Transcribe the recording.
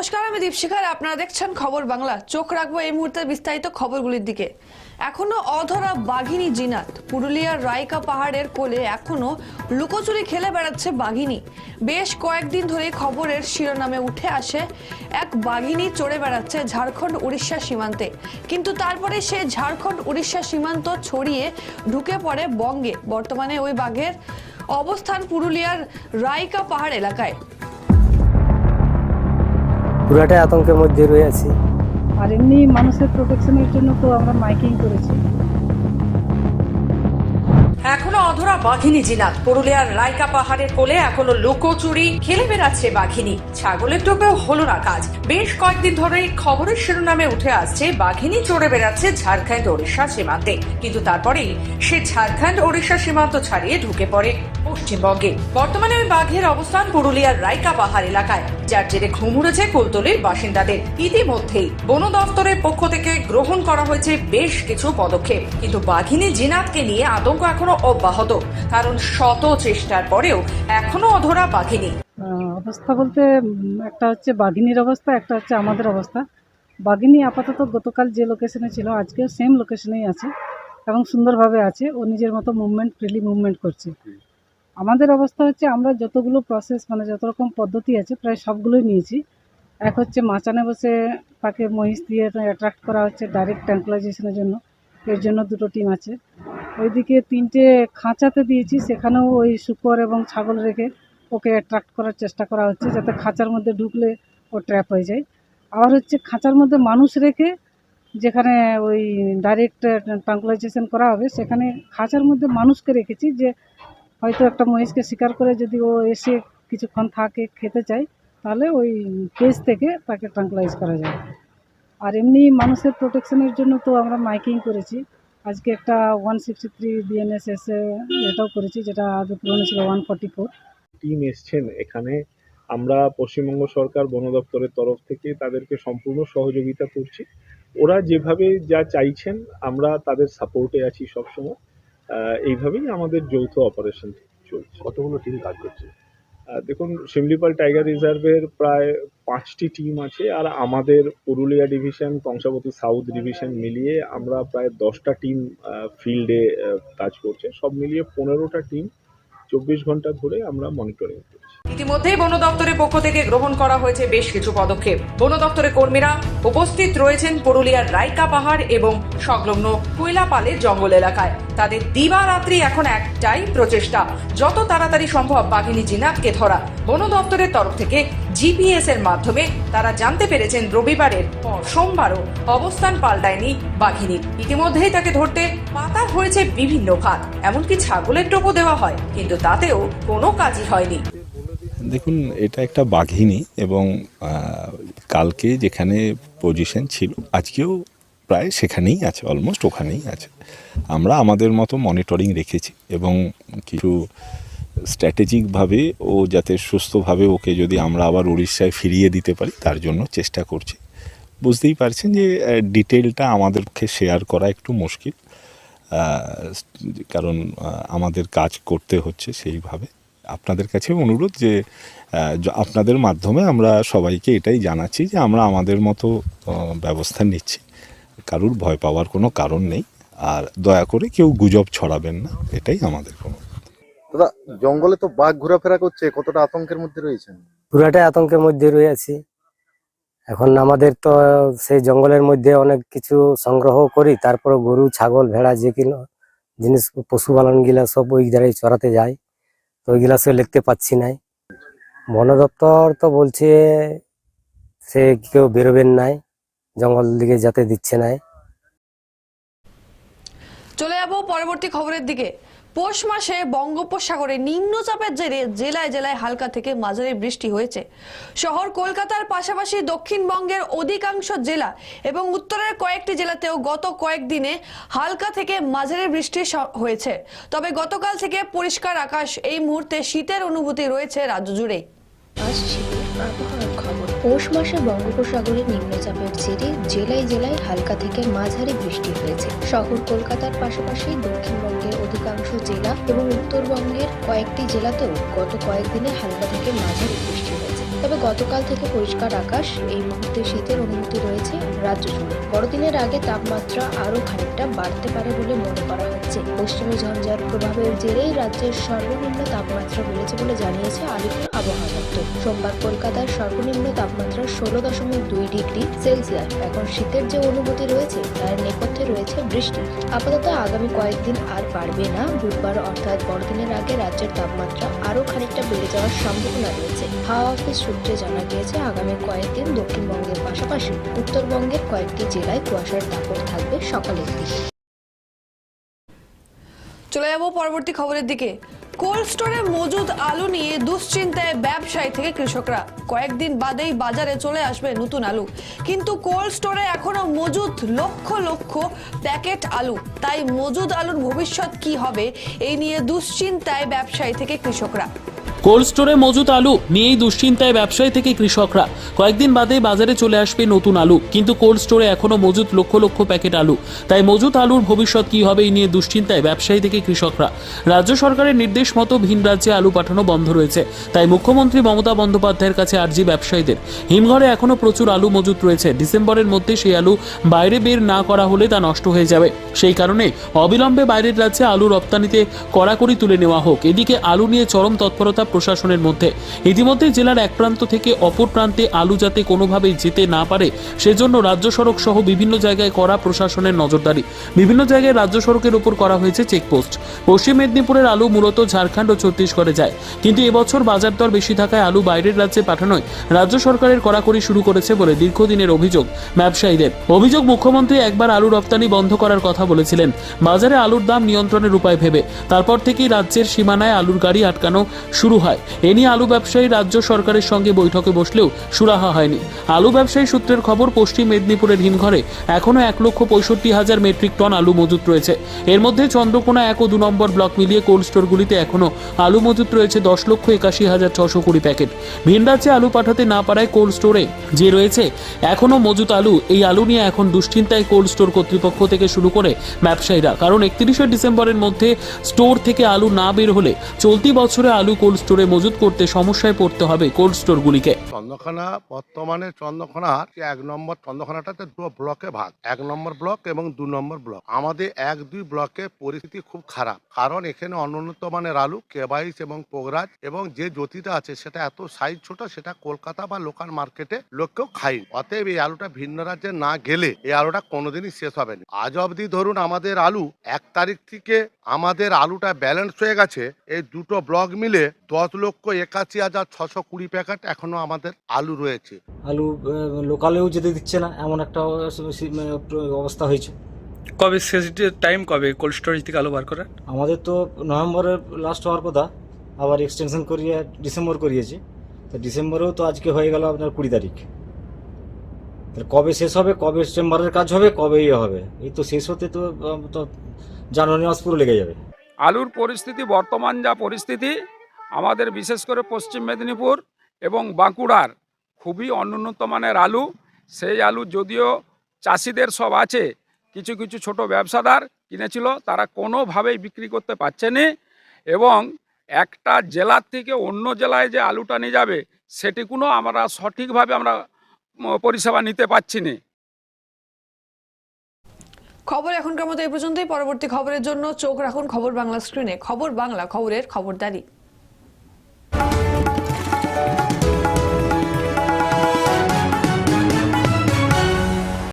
দীপশিখার। আপনারা দেখছেন খবর বাংলা। চোখ রাখব এই মুহূর্তে বিস্তারিত খবরগুলির দিকে। এখনও অধরা বাঘিনী জিনাত, পুরুলিয়ার রাইকা পাহাড়ের কোলে এখনও লুকোচুরি খেলে বেড়াচ্ছে বাঘিনী। বেশ কয়েকদিন ধরে খবরের শিরোনামে উঠে আসে, এক বাঘিনী চড়ে বেড়াচ্ছে ঝাড়খণ্ড, উড়িষ্যা সীমান্তে। কিন্তু তারপরে সে ঝাড়খণ্ড, উড়িষ্যা সীমান্ত ছড়িয়ে ঢুকে পড়ে বঙ্গে। বর্তমানে ওই বাঘের অবস্থান পুরুলিয়ার রাইকা পাহাড় এলাকায়। পুরাটাই আতঙ্কের মধ্যে রয়েছি আর এমনি মানুষের প্রোটেকশনের জন্য তো আমরা মাইকিং করেছি। এখনও অধরা বাঘিনী জিনাত পুরুলিয়ার রাইকা পাহাড়ের কোলে এখনও লুকোচুরি খেলে বেড়াচ্ছে বাঘিনী। ছাগলের টোপেও হলো না কাজ। বেশ কয়েকদিন ধরে খবরের শিরোনামে উঠে আসছে বাঘিনী চড়ে বেড়াচ্ছে ঝাড়খণ্ড ওড়িশা সীমান্তে। কিন্তু তারপরেই সে ঝাড়খণ্ড ওড়িশা সীমান্ত ছাড়িয়ে ঢুকে পড়ে। পশ্চিমবঙ্গে বর্তমানে ওই বাঘের অবস্থান পুরুলিয়ার রাইকা পাহাড় এলাকায়, যার জেরে ঘুম উড়েছে কুলতলির বাসিন্দাদের। ইতিমধ্যেই বন দফতরের পক্ষ থেকে গ্রহণ করা হয়েছে বেশ কিছু পদক্ষেপ। কিন্তু বাঘিনী জিনাতকে নিয়ে আতঙ্ক এখনও অব্যাহত, কারণ শত চেষ্টার পরেও এখনও অধরা বাঘিনী। অবস্থা বলতে একটা হচ্ছে বাঘিনীর অবস্থা, একটা হচ্ছে আমাদের অবস্থা। বাঘিনী আপাতত গতকাল যে লোকেশনে ছিল, আজকেও সেম লোকেশনেই আছে এবং সুন্দরভাবে আছে। ও নিজের মতো মুভমেন্ট ফ্রিলি মুভমেন্ট করছে। আমাদের অবস্থা হচ্ছে আমরা যতগুলো প্রসেস মানে যত রকম পদ্ধতি আছে, প্রায় সবগুলোই নিয়েছি। এক হচ্ছে মাচানে বসে তাকে মহিষ দিয়ে অ্যাট্রাক্ট করা হচ্ছে ডাইরেক্ট ট্যাঙ্কুলাইজেশনের জন্য। এর জন্য দুটো টিম আছে। ওইদিকে তিনটে খাঁচাতে দিয়েছি, সেখানেও ওই শুকর এবং ছাগল রেখে ওকে অ্যাট্রাক্ট করার চেষ্টা করা হচ্ছে, যাতে খাঁচার মধ্যে ঢুকলে ও ট্র্যাপ হয়ে যায়। আবার হচ্ছে খাঁচার মধ্যে মানুষ রেখে যেখানে ওই ডাইরেক্ট ট্রাঙ্কুলাইজেশন করা হবে, সেখানে খাঁচার মধ্যে মানুষকে রেখেছি যে হয়তো একটা মহিষকে শিকার করে যদি ও এসে কিছুক্ষণ থাকে, খেতে চায়, তাহলে ওই কেজ থেকে তাকে ট্রাঙ্কলাইজ করা যায়। আর এমনি মানুষের প্রোটেকশনের জন্য তো আমরা মাইকিং করেছি। আজকে একটা ওয়ান সিক্সটি থ্রি বিএনএস এসে এটাও করেছি, যেটা আগে পুরনো ছিল ওয়ান ফর্টি ফোর টিম এসছেন এখানে। আমরা পশ্চিমবঙ্গ সরকার বন দপ্তরের তরফ থেকে তাদেরকে সম্পূর্ণ সহযোগিতা করছি। ওরা যেভাবে যা চাইছেন, আমরা তাদের সাপোর্টে আছি সবসময়। এইভাবেই আমাদের যৌথ অপারেশন চলছে। কতগুলো টিম কাজ করছে? দেখুন শিমলিপাল টাইগার রিজার্ভের প্রায় পাঁচটি টিম আছে আর আমাদের Purulia division Kangsabati south division মিলিয়ে আমরা প্রায় দশটা টিম ফিল্ডে কাজ করছে। সব মিলিয়ে পনেরোটা টিম চব্বিশ ঘণ্টা ধরে আমরা মনিটরিং করছি। ইতিমধ্যেই বন দপ্তরের পক্ষ থেকে গ্রহণ করা হয়েছে বেশ কিছু পদক্ষেপ। বন দপ্তরের কর্মীরা উপস্থিত রয়েছেন পুরুলিয়ার রাইকা পাহাড় এবং সংলগ্ন কুইলাপালের জঙ্গল এলাকায়। তাদের দিবারাত্রি এখন একটাই প্রচেষ্টা, যত তাড়াতাড়ি সম্ভব বাঘিনী জিনাতকে ধরা। বন দপ্তরের তরফ থেকে জিপিএস এর মাধ্যমে তারা জানতে পেরেছেন রবিবারের পর সোমবারও অবস্থান পাল্টায়নি বাঘিনীর ইতিমধ্যেই তাকে ধরতে পাতা হয়েছে বিভিন্ন ভাত এমনকি ছাগলের টোপও দেওয়া হয়, কিন্তু তাতেও কোনো কাজই হয়নি। দেখুন, এটা একটা বাঘিনী এবং কালকে যেখানে পজিশন ছিল, আজকেও প্রায় সেখানেই আছে অলমোস্ট ওখানেই আছে। আমরা আমাদের মতো মনিটরিং রেখেছি এবং কিছু স্ট্র্যাটেজিকভাবে ও যাতে সুস্থভাবে ওকে যদি আমরা আবার উড়িষ্যায় ফিরিয়ে দিতে পারি, তার জন্য চেষ্টা করছি। বুঝতেই পারছেন যে ডিটেলটা আমাদের পক্ষে শেয়ার করা একটু মুশকিল। কারণ আমাদের কাজ করতে হচ্ছে সেইভাবে। আপনাদের কাছে অনুরোধ যে আপনাদের মাধ্যমে আমরা সবাইকে এটাই জানাচ্ছি যে আমরা আমাদের মতো ব্যবস্থা নিচ্ছি। কারুর ভয় পাওয়ার কোনো কারণ নেই। আর দয়া করে কেউ গুজব ছড়াবেন না এটাই আমাদের কোনো দাদা জঙ্গলে তো বাঘ ঘোরাফেরা করছে কতটা আতঙ্কের মধ্যে রয়েছেন? পুরাটাই আতঙ্কের মধ্যে রয়েছি এখন আমাদের তো সেই জঙ্গলের মধ্যে অনেক কিছু সংগ্রহ করি তারপর গরু ছাগল ভেড়া যে কিনো জিনিস পশুপালন গিলা সব ওই জায়গায় চড়াতে যায়। তো ওইগুলা সে লিখতে পাচ্ছি নাই। বন দপ্তর তো বলছে সে কেউ বেরোবেন নাই, জঙ্গল দিকে যেতে দিচ্ছে নাই। চলে যাব পরবর্তী খবরের দিকে। পৌষ মাসে বঙ্গোপসাগরে নিম্নচাপের জেরে জেলায় জেলায় হালকা থেকে মাঝারি বৃষ্টি হয়েছে। শহর কলকাতার পাশাপাশি দক্ষিণবঙ্গের অধিকাংশ জেলা এবং উত্তরের কয়েকটি জেলাতেও গত কয়েকদিনে হালকা থেকে মাঝারি বৃষ্টি হয়েছে। তবে গতকাল থেকে পরিষ্কার আকাশ এই মুহূর্তে শীতের অনুভূতি রয়েছে রাজ্য খবর পৌষ মাসে বঙ্গোপসাগরের নিম্নচাপের জেরে জেলায় জেলায় হালকা থেকে মাঝারি বৃষ্টি হয়েছে। শহর কলকাতার পাশাপাশি দক্ষিণবঙ্গের অধিকাংশ জেলা এবং উত্তরবঙ্গের কয়েকটি জেলাতেও গত কয়েকদিনে হালকা থেকে মাঝারি বৃষ্টি হয়েছে। তবে গতকাল থেকে পরিষ্কার আকাশ, এই মুহূর্তে শীতের অনুমতি রয়েছে রাজ্য জুড়ে। বড়দিনের আগে তাপমাত্রা আরও খানিকটা বাড়তে পারে বলে মনে করা হচ্ছে। পশ্চিমী ঝঞ্ঝার প্রভাবের জেরেই রাজ্যের সর্বনিম্ন তাপমাত্রা বেড়েছে বলে জানিয়েছে আলিপুর। আবহাওয়া সোমবার কলকাতার সর্বনিম্ন তাপমাত্রা ষোলো দশমিক দুই ডিগ্রি সেলসিয়াস। এখন শীতের যে অনুভূতি রয়েছে, তার নেপথ্যে রয়েছে বৃষ্টি। আপাতত আগামী কয়েকদিন আর বাড়বে না। বুধবার অর্থাৎ বড়দিনের আগে রাজ্যের তাপমাত্রা আরও খানিকটা বেড়ে যাওয়ার সম্ভাবনা রয়েছে। হাওয়া অফিস সূত্রে জানা গিয়েছে, আগামী কয়েকদিন দক্ষিণবঙ্গের পাশাপাশি উত্তরবঙ্গের কয়েকটি জেলায় কুয়াশার দাপট থাকবে সকালের দিকে। চলে যাব পরবর্তী খবরের দিকে। কোল্ড স্টোরে মজুদ আলু নিয়ে দুশ্চিন্তায় ব্যবসায়ী থেকে কৃষকরা। কয়েকদিন বাদেই বাজারে চলে আসবে নতুন আলু। কিন্তু কোল্ড স্টোরে এখনও মজুদ লক্ষ লক্ষ প্যাকেট আলু। তাই মজুদ আলুর ভবিষ্যৎ কি হবে, এই নিয়ে দুশ্চিন্তায় ব্যবসায়ী থেকে কৃষকরা। কোল্ড স্টোরে মজুত আলু নিয়েই দুশ্চিন্তায় ব্যবসায়ী থেকে কৃষকরা। কয়েকদিন বাদে বাজারে চলে আসবে নতুন আলু, কিন্তু কোল্ড স্টোরে এখনও মজুত লক্ষ লক্ষ প্যাকেট আলু। তাই মজুত আলুর ভবিষ্যৎ কী হবে এই নিয়ে দুশ্চিন্তায় ব্যবসায়ী থেকে কৃষকরা। রাজ্য সরকারের নির্দেশ মতো ভিন রাজ্যে আলু পাঠানো বন্ধ রয়েছে। তাই মুখ্যমন্ত্রী মমতা বন্দ্যোপাধ্যায়ের কাছে আর্জি ব্যবসায়ীদের। হিমঘরে এখনও প্রচুর আলু মজুত রয়েছে। ডিসেম্বরের মধ্যে সেই আলু বাইরে বের না করা হলে তা নষ্ট হয়ে যাবে। সেই কারণে অবিলম্বে বাইরের রাজ্যে আলু রপ্তানিতে কড়াকড়ি তুলে নেওয়া হোক। এদিকে আলু নিয়ে চরম তৎপরতা প্রশাসনের মধ্যে। ইতিমধ্যে জেলার এক প্রান্ত থেকে অপর প্রান্তে আলু যাতে কোনোভাবেই যেতে না পারে, সেজন্য রাজ্য সড়ক সহ বিভিন্ন জায়গায় করা প্রশাসনের নজরদারি। বিভিন্ন জায়গায় রাজ্য সড়কের উপর করা হয়েছে চেকপোস্ট। পশ্চিম মেদিনীপুরের আলু মূলত ঝাড়খণ্ড ও ছত্তিশগড়ে যায়। কিন্তু এবছর বাজার দর বেশি থাকায় আলু বাইরের রাজ্যে পাঠানোয় রাজ্য সরকারের কড়াকড়ি শুরু করেছে বলে দীর্ঘদিনের অভিযোগ ব্যবসায়ীদের। অভিযোগ মুখ্যমন্ত্রী একবার আলু রপ্তানি বন্ধ করার কথা বলেছিলেন। বাজারে আলুর দাম নিয়ন্ত্রণের উপায় ভেবে, তারপর থেকেই রাজ্যের সীমানায় আলুর গাড়ি আটকানো শুরু হয়। এ নিয়ে আলু ব্যবসায়ী রাজ্য সরকারের সঙ্গে বৈঠকে বসলেও সুরাহা হয়নি। আলু ব্যবসায়ী সূত্রের খবর, পশ্চিম মেদিনীপুরের হিমঘরে এখনও এক লক্ষ পঁয়ষট্টি হাজার মেট্রিক টন আলু মজুত রয়েছে। এর মধ্যে চন্দ্রকোনা এক ও দু নম্বর ব্লক মিলিয়ে কোল্ড স্টোরগুলিতে এখনও আলু মজুত রয়েছে দশ লক্ষ একাশি হাজার ছশো কুড়ি প্যাকেট। ভিন রাজ্যে আলু পাঠাতে না পারায় কোল্ড স্টোরে যে রয়েছে এখনও মজুত আলু, এই আলু নিয়ে এখন দুশ্চিন্তায় কোল্ড স্টোর কর্তৃপক্ষ থেকে শুরু করে ব্যবসায়ীরা। কারণ একত্রিশে ডিসেম্বরের মধ্যে স্টোর থেকে আলু না বের হলে চলতি বছরে আলু কোল্ড স্টোরে মজুত করতে সমস্যায় পড়তে হবে কোল্ড স্টোরগুলিকে। চন্দ্রখানা বর্তমানে চন্দ্রখানা এক নম্বর চন্দ্রখানাটাতে দু ব্লকে ভাগ, এক নম্বর ব্লক এবং দু নম্বর ব্লক। আমাদের এক, দুই ব্লকে পরিস্থিতি খুব খারাপ, কারণ এখানে অনুন্নত মানের আলু কেবাইশ এবং পোগরাজ এবং যে জ্যোতিটা আছে সেটা এত সাইজ ছোট, সেটা কলকাতা বা লোকাল মার্কেটে লোককেও খাই অতএব এই আলুটা ভিন্ন রাজ্যে না গেলে এই আলুটা কোনোদিনই শেষ হবে না। আজ অবধি ধরুন আমাদের আলু এক তারিখ থেকে আমাদের আলুটা ব্যালেন্স হয়ে গেছে, এই দুটো ব্লক মিলে দশ লক্ষ একাশি হাজার ছশো কুড়ি প্যাকেট এখনও আমাদের আলু রয়েছে। আলু লোকালেও যেতে দিচ্ছে না এমন একটা মানে অবস্থা হয়েছে। কবে শেষ টাইম কবে? কোল্ড স্টোরেজ থেকে আলু বার করার? আমাদের তো নভেম্বরের লাস্ট হওয়ার কথা আবার এক্সটেনশন করিয়ে ডিসেম্বর করিয়েছি। তো ডিসেম্বরেও তো আজকে হয়ে গেল আপনার কুড়ি তারিখ। তাহলে কবে শেষ হবে কবে চেম্বারের কাজ হবে কবে ইয়ে হবে? এই তো শেষ হতে তো তো জানুয়ারি মাস পুরো লেগে যাবে। আলুর পরিস্থিতি বর্তমান যা পরিস্থিতি আমাদের বিশেষ করে পশ্চিম মেদিনীপুর এবং বাঁকুড়ার খুবই অনুন্নত মানের আলু। সেই আলু যদিও চাষিদের সব আছে, কিছু কিছু ছোট ব্যবসাদার কিনেছিল, তারা কোনোভাবেই বিক্রি করতে পারছে না এবং একটা জেলার থেকে অন্য জেলায় যে আলুটা নিয়ে যাবে সেটি কোনো আমরা সঠিকভাবে আমরা পরিষেবা নিতে পারছি না খবর এখনকার মতো এই পর্যন্তই। পরবর্তী খবরের জন্য চোখ রাখুন খবর বাংলা স্ক্রিনে। খবর বাংলা, খবরের খবরদারি।